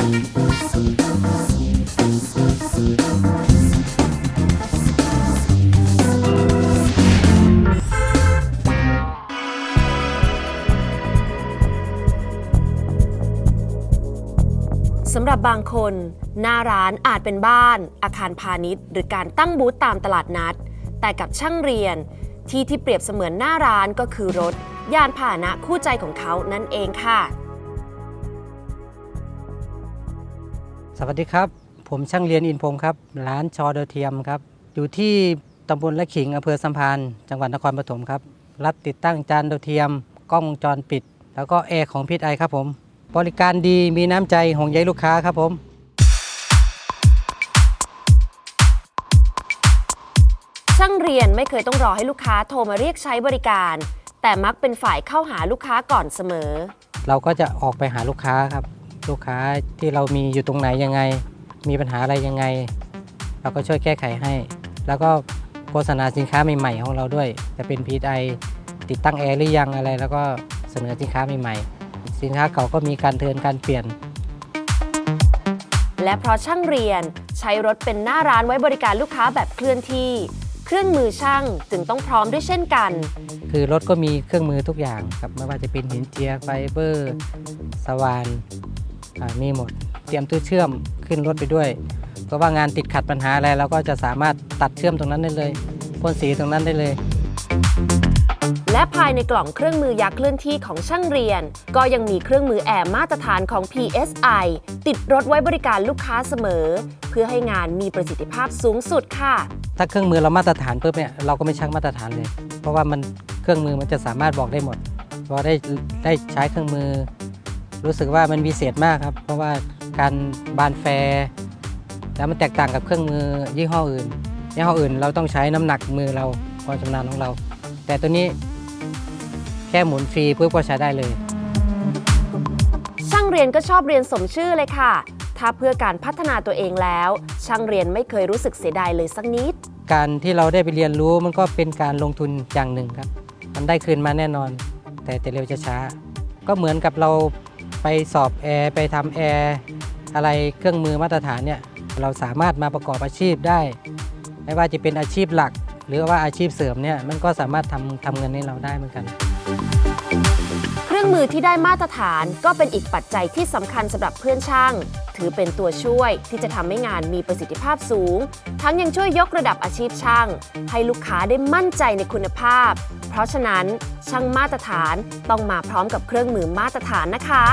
สำหรับบางคน หน้าร้านอาจเป็นบ้าน อาคารพาณิชย์ หรือการตั้งบูธตามตลาดนัด แต่กับช่างเรียน ที่ที่เปรียบเสมือนหน้าร้านก็คือรถ ยานพาหนะคู่ใจของเขานั่นเองค่ะ สวัสดีครับ ผมช่างเรียนอินพงศ์ครับ ร้านชอเดอเทียมครับ อยู่ที่ตำบลละขิงอำเภอสัมพันธ์จังหวัดนครปฐมครับ รับติดตั้งจานดาวเทียม กล้องวงจรปิด แล้วก็แอร์ของพิทไอครับผม บริการดีมีน้ำใจห่วงใยลูกค้าครับผมช่างเรียนไม่เคยต้องรอให้ลูกค้าโทรมาเรียกใช้บริการ แต่มักเป็นฝ่ายเข้าหาลูกค้าก่อนเสมอ เราก็จะออกไปหาลูกค้าครับ ลูกค้าที่เรามีอยู่ตรงไหนยังไง มีปัญหาอะไรยังไง เราก็ช่วยแก้ไขให้ แล้วก็โฆษณาสินค้าใหม่ๆของเราด้วย จะเป็น PI ติดตั้งแอร์หรือยังอะไร แล้วก็เสนอสินค้าใหม่ๆ สินค้าเก่าก็มีการเทิร์นการเปลี่ยน และเพราะช่างเรียนใช้รถเป็นหน้าร้านไว้บริการลูกค้าแบบเคลื่อนที่ เครื่องมือช่างจึงต้องพร้อมด้วยเช่นกัน คือรถก็มีเครื่องมือทุกอย่างครับไม่ว่าจะเป็นหินเจียไฟเบอร์ สว่านอ่า มีหมด เตรียมตู้เชื่อมขึ้นรถไปด้วย เพราะว่างานติดขัดปัญหาอะไรเราก็จะสามารถตัดเชื่อมตรงนั้นได้เลยพ่นสีตรงนั้นได้เลย และภายในกล่องเครื่องมือยาเคลื่อนที่ของช่างเรียน ก็ยังมีเครื่องมือแอร์มาตรฐานของ PSI ติดรถไว้บริการลูกค้าเสมอ เพื่อให้งานมีประสิทธิภาพสูงสุดค่ะ ถ้าเครื่องมือเรามาตรฐานปุ๊บเนี่ยเราก็ไม่ชักมาตรฐานเลย เพราะว่ามันเครื่องมือมันจะสามารถบอกได้หมดพอได้ได้ใช้เครื่องมือ รู้สึกว่ามันวิเศษมากครับ เพราะว่าการบานแฟร์แล้วมันแตกต่างกับเครื่องมือยี่ห้ออื่นยี่ห้ออื่น เราต้องใช้น้ำหนักมือเราความชำนาญของเรา แต่ตัวนี้แค่หมุนฟรีปุ๊บก็ใช้ได้เลย ช่างเรียนก็ชอบเรียนสมชื่อเลยค่ะ ถ้าเพื่อการพัฒนาตัวเองแล้ว ช่างเรียนไม่เคยรู้สึกเสียดายเลยสักนิด การที่เราได้ไปเรียนรู้มันก็เป็นการลงทุนอย่างหนึ่งครับ มันได้คืนมาแน่นอน แต่จะเร็วจะช้า ก็เหมือนกับเรา ไปสอบแอร์ไปทำแอร์อะไรเครื่องมือมาตรฐานเนี่ยเราสามารถมาประกอบอาชีพได้ ไม่ว่าจะเป็นอาชีพหลัก หรือว่าอาชีพเสริมเนี่ยมันก็สามารถทำทำเงินให้เราได้เหมือนกัน เครื่องมือที่ได้มาตรฐานก็เป็นอีกปัจจัยที่สำคัญสำหรับเพื่อนช่าง ถือเป็นตัวช่วยที่จะทำให้งานมีประสิทธิภาพสูง ทั้งยังช่วยยกระดับอาชีพช่าง ให้ลูกค้าได้มั่นใจในคุณภาพ เพราะฉะนั้นช่างมาตรฐานต้องมาพร้อมกับเครื่องมือมาตรฐานนะคะ